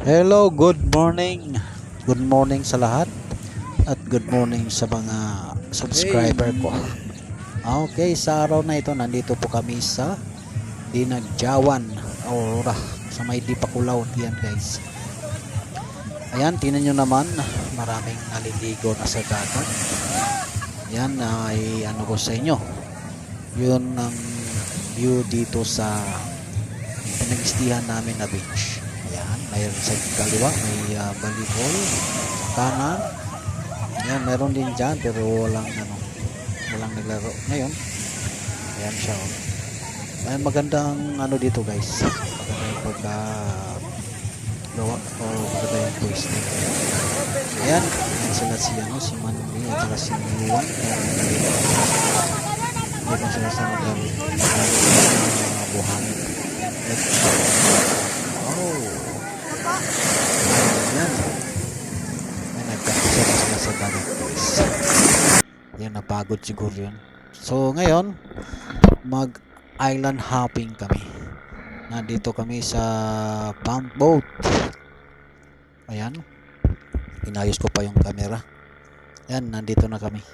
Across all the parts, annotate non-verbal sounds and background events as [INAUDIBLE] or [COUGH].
Hello, good morning. Good morning sa lahat. At good morning sa mga subscriber ko. Okay, sa araw na ito, nandito po kami sa Dinagjawan, Aurora, sa may Dipakulaw. Yan guys. Ayan, tinan nyo naman, maraming naliligo na sa dagat. Yan ay ano ko sa inyo. Yun ang view dito sa pinag namin na beach. Ayan, mayroon sa kaliwa, may uh, volleyball, sa kanan. Ayan, meron din dyan, pero walang ano, walang naglaro. Ngayon, ayan siya. Oh. Ayan, magandang ano dito guys. Maganda yung pagka gawa o maganda yung twisting. Ayan, ayan sila si ano, si Mandy at saka si Yuan. Ayan, sila sa mga uh, buhangin. Oh. Ayan. Ay, nagkakasya na sa dagat guys. Napagod siguro yun. So, ngayon, mag island hopping kami. Nandito kami sa pump boat. Ayan. Inayos ko pa yung camera. Ayan, nandito na kami.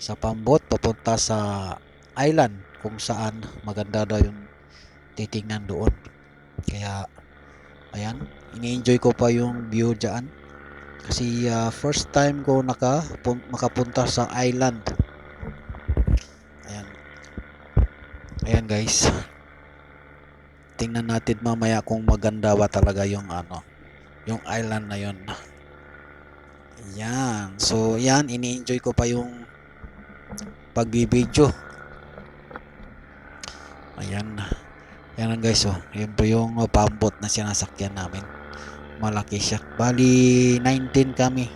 Sa pump boat, papunta sa island kung saan maganda daw yung titingnan doon. Kaya, ayan, ini-enjoy ko pa yung view dyan. Kasi ah, first time ko naka, pun- makapunta sa island. Ayan. Ayan guys. Tingnan natin mamaya kung maganda ba talaga yung ano, yung island na yon. Ayan. So, yan, ini-enjoy ko pa yung pagbibideo. Ayan. Yan lang guys oh. Yan po yung uh, pambot na sinasakyan namin. Malaki siya. Bali 19 kami.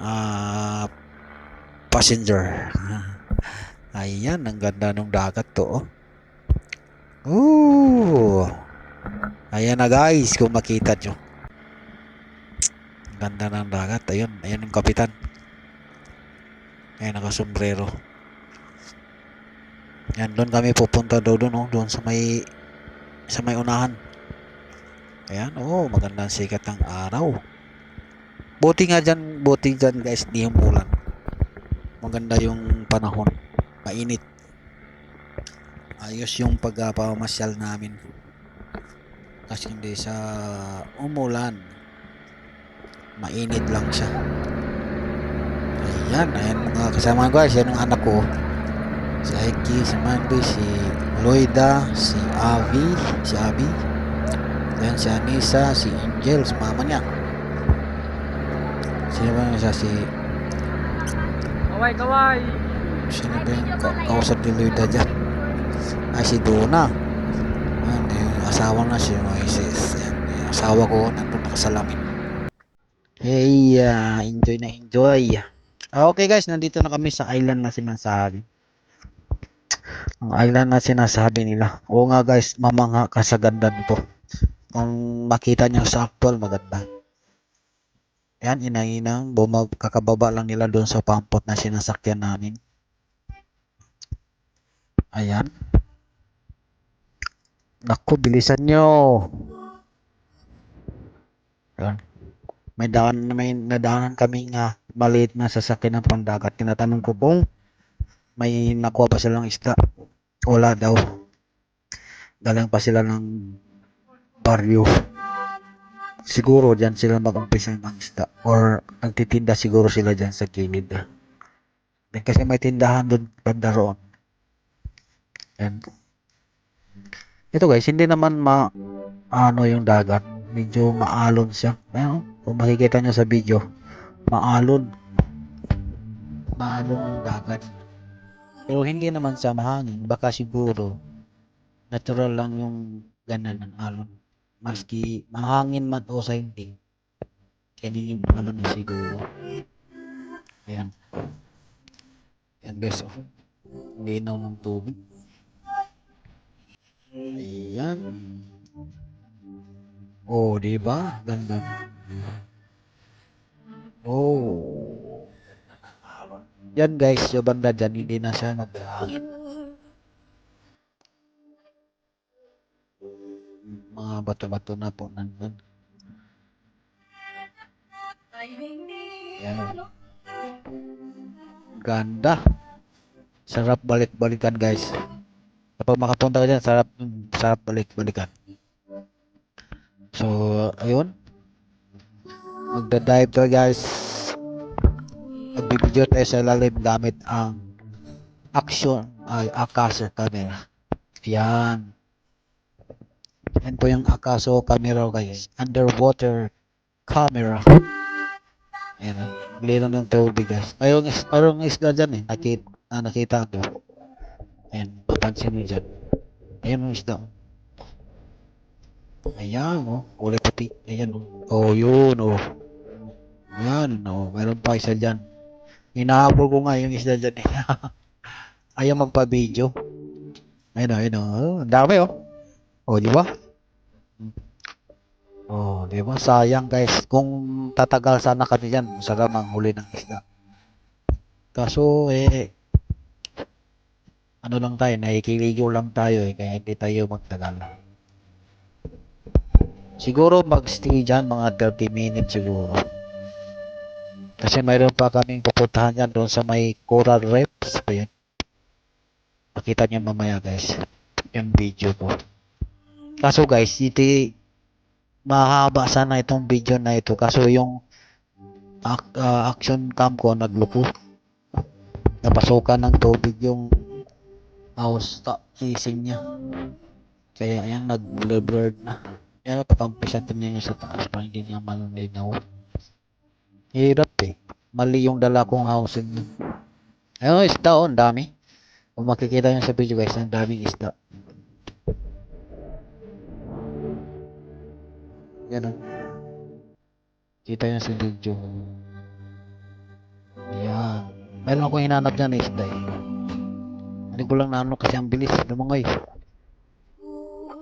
Ah passenger. [LAUGHS] Ayan, ang ganda ng dagat to oh. Ooh. Ayan na guys, kung makita nyo. Ang ganda ng dagat. Ayun, ayan yung kapitan. Ayan, nakasombrero. Yan, doon kami pupunta daw doon, oh, doon sa may sa may unahan. Ayan, oh, magandang sikat ng araw. Buti nga dyan, buti dyan guys, di umulan. Maganda yung panahon. Mainit. Ayos yung pagpapamasyal namin. Kasi hindi sa umulan. Mainit lang siya. Ayan, ayan mga kasama ko guys, yan ang anak ko si Aiki, si Mandy, si Loida, si Avi, si Abby, then si Anissa, si Angel, si mama niya. Sino ba isa si Kaway, kaway! sino ba yung ka- kausap ni Loida dyan? Ay si Donna. Ayan, yung asawa na si Moises. Ayan, yung asawa ko nandun nakasalamin. Hey, ah, enjoy na enjoy. Ah, okay guys, nandito na kami sa island na sinasabi. Ang island na sinasabi nila. Oo nga guys, mamangha ka sa ganda nito. Kung makita niyo sa actual, maganda. Yan, inainang, bumab kakababa lang nila doon sa pampot na sinasakyan namin. Ayan. Naku, bilisan nyo. Ayan. May daan, may nadaanan kami nga maliit na sasakyan ng pandagat. Tinatanong ko kung may nakuha pa silang isda. Wala daw. Galing pa sila ng baryo. Siguro dyan sila mag-umpisa ng isda. Or nagtitinda siguro sila dyan sa gilid. Then, kasi may tindahan doon banda roon. And, ito guys, hindi naman ma ano yung dagat. Medyo maalon siya. Ayun, kung makikita nyo sa video, maalon. Maalon yung dagat. Pero hindi naman sa mahangin. Baka siguro natural lang yung ganan ng alon. Maski mahangin man o sa hindi. Kaya yung alon na siguro. Ayan. Ayan guys. Oh. Linaw ng tubig. Ayan. Oh, di ba? Ganda. Oh. Yan guys, banda dyan, hindi na siya naghahangin. Mga bato-bato na po nandun. Yan. Ganda. Sarap balik-balikan guys. Kapag makapunta ka dyan, sarap, sarap balik-balikan. So, ayun. Magda-dive to guys. Magbibideo tayo sa lalim gamit ang action ay Akaso camera. Yan. Yan po yung Akaso camera guys. Underwater camera. Ayan o. Lino ng tubig guys. Mayroong, mayroong isda dyan eh. Nakita, ah, nakita ko. Ayan. Papansin niyo dyan. Ayan yung isda. Ayan o. Kulay puti. Ayan o. Oh, yun o. Ayan o. Mayroon pa isa dyan. Hinahabol ko nga yung isda dyan eh. [LAUGHS] Ayaw magpa-video. Ayun o, ayun o. Ang dami o. O, di ba? Oh, di ba? Sayang guys. Kung tatagal sana kami dyan, sarap ang huli ng isda. Kaso, eh, ano lang tayo, nakikiligo lang tayo eh, kaya hindi tayo magtagal. Siguro mag-stay dyan mga 30 minutes siguro. Kasi mayroon pa kaming pupuntahan yan doon sa may coral reefs. Ayan. Makita niyo mamaya guys. Yung video ko. Kaso guys, hindi mahaba sana itong video na ito. Kaso yung ah, action cam ko nagluko. Napasukan ng tubig yung house ta casing niya. Kaya ayan nag-blurred na. Kaya pakampisan niya sa taas para hindi niya malinaw. Hirap eh. Mali yung dala kong housing. Ayun, isda oh, ang dami. Kung makikita nyo sa video guys, ang daming isda. Yan oh. Kita nyo sa video. Yan. Meron akong hinanap dyan isda eh. Hindi ko lang naano kasi ang bilis. Lumangoy.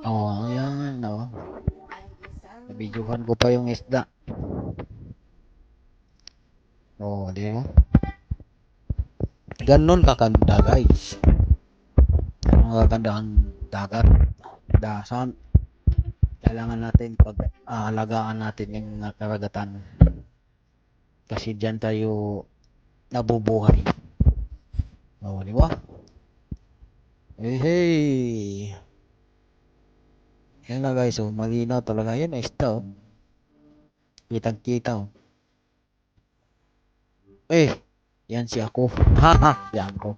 Oo, oh, yan. Oh. Nabidyohan ko pa yung isda. Oo, oh, di ba? Ganon kakanda guys. Ganon kakanda ang dagat. Dasan. Kailangan natin pag aalagaan natin yung mga karagatan. Kasi diyan tayo nabubuhay. Oo, di ba? Hey, hey. Yan na guys, oh, malinaw talaga. Yan, isda, oh. Kitang-kita, oh. Eh, yan si ako. [LAUGHS] Haha, yan ko.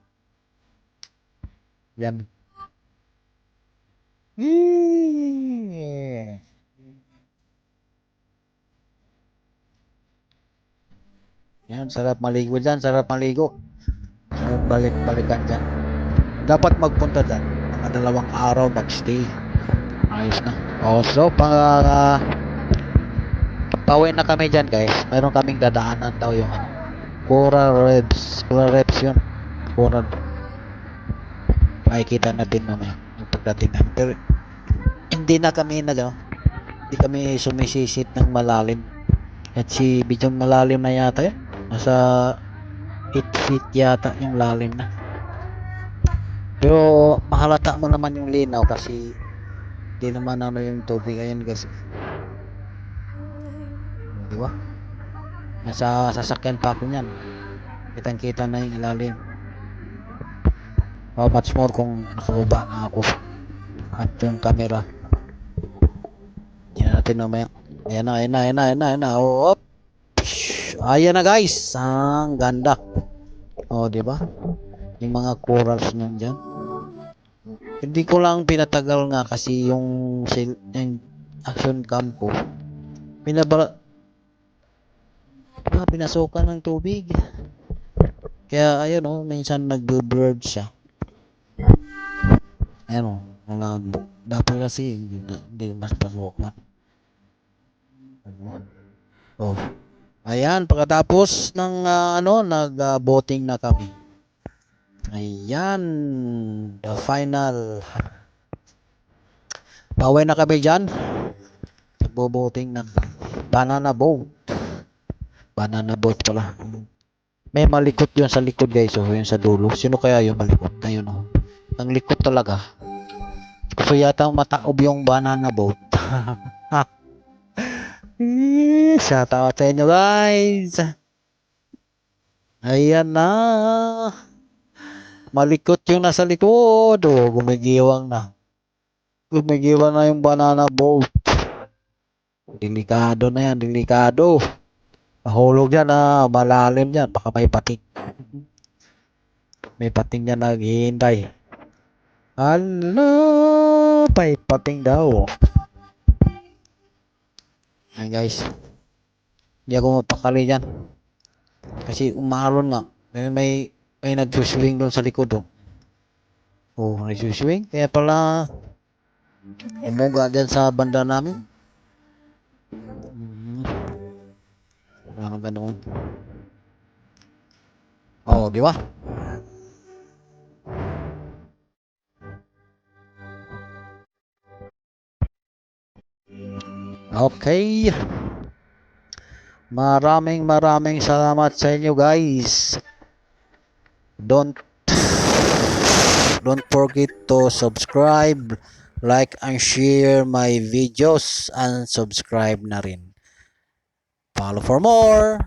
Yan. Eh. Yan, sarap maligo dyan, sarap maligo. Sarap balik-balikan dyan. Dapat magpunta dyan. Mga dalawang araw magstay. Ayos na. Oh, so, pang uh, pauwi na kami dyan guys. Mayroon kaming dadaanan daw yung ano. Coral Reefs. Coral Reefs yun. Coral. Makikita natin mamaya. Pagdating namin. Pero, hindi na kami nag, ano, hindi kami sumisisit ng malalim. At si Bidyong malalim na yata yun. Nasa 8 feet yata yung lalim na. Pero mahalata mo naman yung linaw kasi hindi naman ano yung tubig ayun kasi. Di ba? Nasa sasakyan pa ako niyan. Kitang kita na yung ilalim. How much more kung nakababa na ako. At yung camera. Yan natin mamaya. Ayan na, ayan na, ayan na, ayan na, ayan na. Oh, Ayan na guys. Ang ganda. Oh, di ba? Yung mga corals nandiyan. Hindi ko lang pinatagal nga kasi yung, yung action cam ko. Pinabara ah, pinasukan ng tubig. Kaya ayun oh, minsan nag-blurred siya. Ayun oh, mga dapat kasi hindi, mas pasukan. Oh. Ayan, pagkatapos ng ah, ano, nag-boating na kami. Ayan, the final. Pauwi na kami dyan. Nagbo-boating ng banana boat. Banana boat pala. May malikot yun sa likod guys. Oh, yun sa dulo. Sino kaya yung malikot? Ayun oh. Ang likot talaga. Gusto yata mataob yung banana boat. [LAUGHS] shout out sa inyo guys. Ayan na. Malikot yung nasa likod. Oh, gumigiwang na. Gumigiwang na yung banana boat. Delikado na yan, delikado. Mahulog yan ah, malalim yan. Baka may pating. May pating yan naghihintay. Hala, may pating daw. Ayan guys. Hindi ako mapakali dyan. Kasi umalon nga. May may, may nagsuswing doon sa likod oh. Oh, nagsuswing. Kaya pala umuga dyan sa banda namin. Parang ganun. Oh, di ba? Okay. Maraming maraming salamat sa inyo guys. Don't don't forget to subscribe, like and share my videos and subscribe na rin. Follow for more.